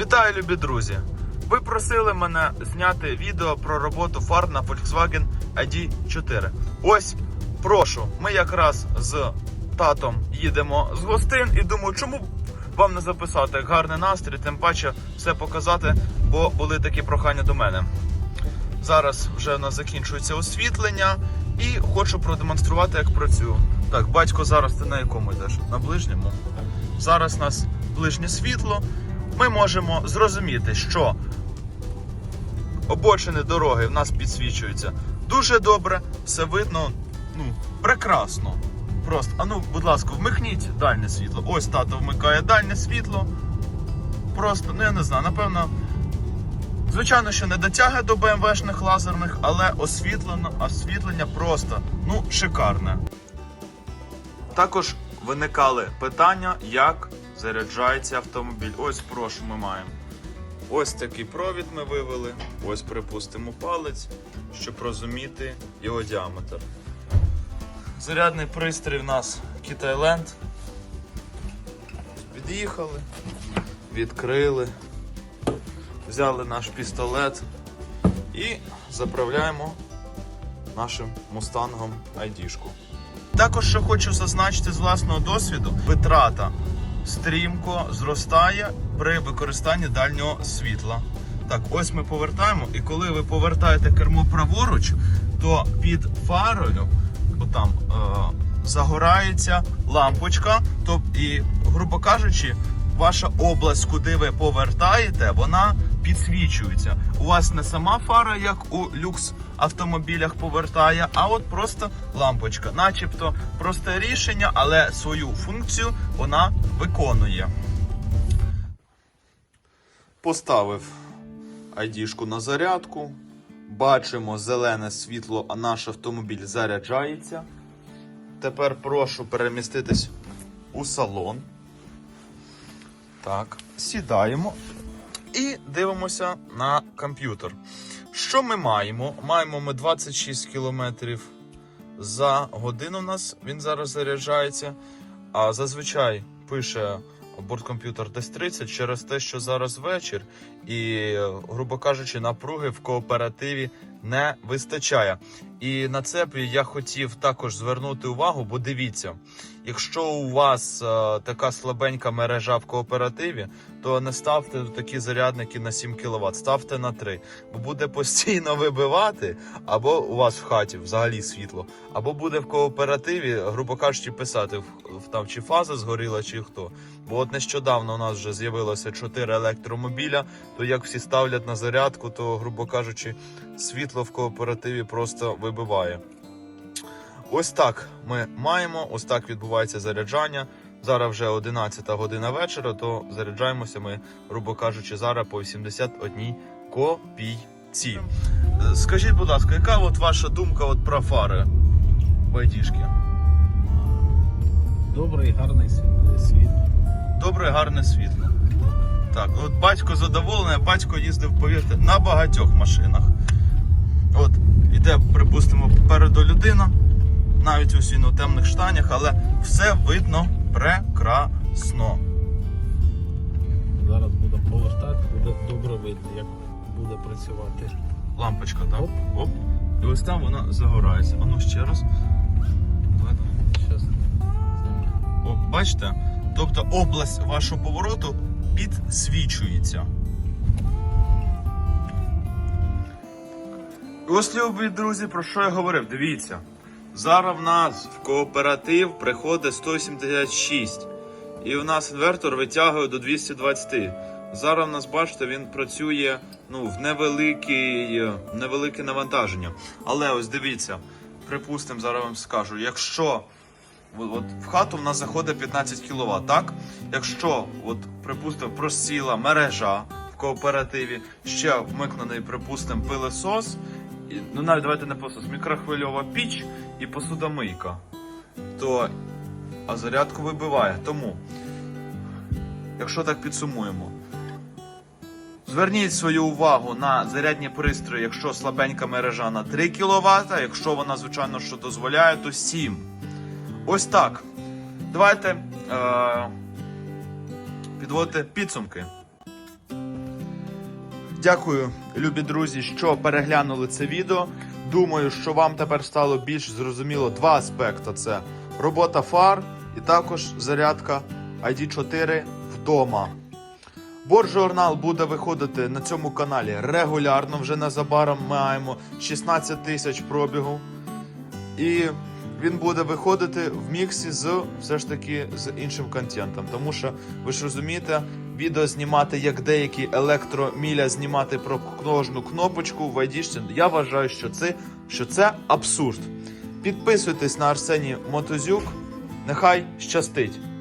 Вітаю, любі друзі! Ви просили мене зняти відео про роботу фар на Volkswagen ID4. Ось, прошу, ми якраз з татом їдемо з гостин і думаю, чому вам не записати гарний настрій, тим паче все показати, бо були такі прохання до мене. Зараз вже у нас закінчується освітлення і хочу продемонструвати, як працюю. Так, батько, зараз ти на якому йдеш? На ближньому. Зараз у нас ближнє світло. Ми можемо зрозуміти, що обочини дороги в нас підсвічуються дуже добре, все видно, ну, прекрасно. Просто, а ну, будь ласка, вмикніть дальнє світло. Ось тато вмикає дальнє світло. Просто, ну я не знаю, напевно. Звичайно, що не дотягує до БМВшних лазерних, але освітлено, освітлення просто ну, шикарне. Також виникали питання, як заряджається автомобіль. Ось прошу, ми маємо. Ось такий провід ми вивели. Ось припустимо палець, щоб розуміти його діаметр. Зарядний пристрій в нас Китайленд. Від'їхали, відкрили, взяли наш пістолет і заправляємо нашим мустангом айдішку. Також що хочу зазначити з власного досвіду, витрата стрімко зростає при використанні дальнього світла. Так, ось ми повертаємо, і коли ви повертаєте кермо праворуч, то під фарою отам, е, загорається лампочка, то, і, грубо кажучи, ваша область, куди ви повертаєте, вона підсвічується. У вас не сама фара, як у люкс автомобілях повертає, а от просто лампочка. Начебто просте рішення, але свою функцію вона виконує. Поставив айдішку на зарядку. Бачимо зелене світло, а наш автомобіль заряджається. Тепер прошу переміститись у салон. Так, сідаємо і дивимося на комп'ютер. Що ми маємо? Маємо ми 26 км за годину. У нас він зараз заряджається. А зазвичай пише борткомп'ютер десь 30 через те, що зараз вечір, і, грубо кажучи, напруги в кооперативі не вистачає. І на це б я хотів також звернути увагу, бо дивіться, якщо у вас е, така слабенька мережа в кооперативі, то не ставте такі зарядники на 7 кВт, ставте на 3, бо буде постійно вибивати, або у вас в хаті взагалі світло, або буде в кооперативі, грубо кажучи, писати там чи фаза згоріла, чи хто. Бо от нещодавно у нас вже з'явилося 4 електромобіля, то як всі ставлять на зарядку, то, грубо кажучи, світло в кооперативі просто вибиває. Ось так ми маємо, ось так відбувається заряджання. Зараз вже 11 година вечора, то заряджаємося ми, грубо кажучи, зараз по 81 копійці. Скажіть, будь ласка, яка от ваша думка от про фари байдішки? Добрий, гарний світ- світ. Добре, гарне світло. Так, от батько задоволений, батько їздив, повірте, на багатьох машинах. От, іде, припустимо, попереду людина, навіть ось він у темних штанях, але все видно прекрасно. Зараз будемо повертати, буде добре видно, як буде працювати. Лампочка, так? Оп. Оп. І ось там вона загорається. А ну ще раз. Давай, давай. Щас. О, бачите? Тобто область вашого повороту підсвічується. І Ось, любі друзі, про що я говорив? Дивіться. Зараз в нас в кооператив приходить 176. І у нас інвертор витягує до 220. Зараз в нас, бачите, він працює ну, в невеликий, невелике навантаження. Але ось дивіться, припустимо, зараз вам скажу, якщо От, в хату в нас заходить 15 кВт, так? Якщо, от, припустимо, просіла мережа в кооперативі, ще вмикнений, припустимо, пилесос, і, ну навіть давайте не пилесос, мікрохвильова піч і посудомийка, то а зарядку вибиває. Тому, якщо так підсумуємо, Зверніть свою увагу на зарядні пристрої, якщо слабенька мережа на 3 кВт, якщо вона, звичайно, що дозволяє, то 7. Ось так. Давайте е- підводити підсумки. Дякую, любі друзі, що переглянули це відео. Думаю, що вам тепер стало більш зрозуміло два аспекти: це робота фар і також зарядка ID4 вдома. Боржурнал буде виходити на цьому каналі регулярно. Вже незабаром маємо 16 тисяч пробігу. І він буде виходити в міксі з все ж таки з іншим контентом. Тому що ви ж розумієте, відео знімати як деякі електроміля знімати про кожну кнопочку в айдішці. Я вважаю, що це, що це абсурд. Підписуйтесь на Арсеній Мотозюк. Нехай щастить!